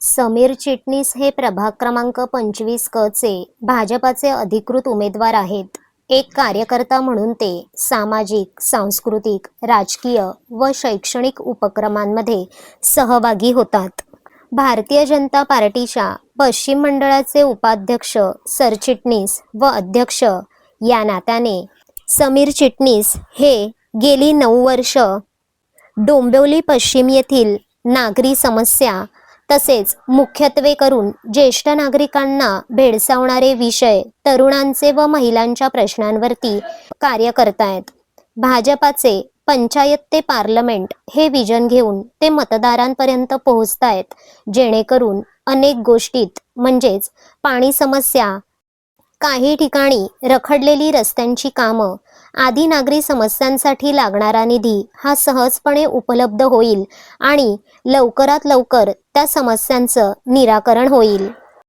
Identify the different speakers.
Speaker 1: समीर चिटणीस हे प्रभाग क्रमांक पंचवीस क चे भाजपाचे अधिकृत उमेदवार आहेत. एक कार्यकर्ता म्हणून ते सामाजिक सांस्कृतिक राजकीय व शैक्षणिक उपक्रमांमध्ये सहभागी होतात. भारतीय जनता पार्टीच्या पश्चिम मंडळाचे उपाध्यक्ष सरचिटणीस व अध्यक्ष या नात्याने समीर चिटणीस हे गेली नऊ वर्ष डोंबिवली पश्चिम येथील नागरी समस्या तसेच मुख्यत्वे करून ज्येष्ठ नागरिकांना भेडसावणारे विषय तरुणांचे व महिलांच्या प्रश्नांवरती कार्य करतायत. भाजपाचे पंचायत ते पार्लमेंट हे विजन घेऊन ते मतदारांपर्यंत पोहोचतायत जेणेकरून अनेक गोष्टीत म्हणजेच पाणी समस्या काही ठिकाणी रखडलेली रस्त्यांची कामं आदी नागरी समस्यांसाठी लागणारा निधी हा सहजपणे उपलब्ध होईल आणि लवकरात लवकर त्या समस्यांचं निराकरण होईल.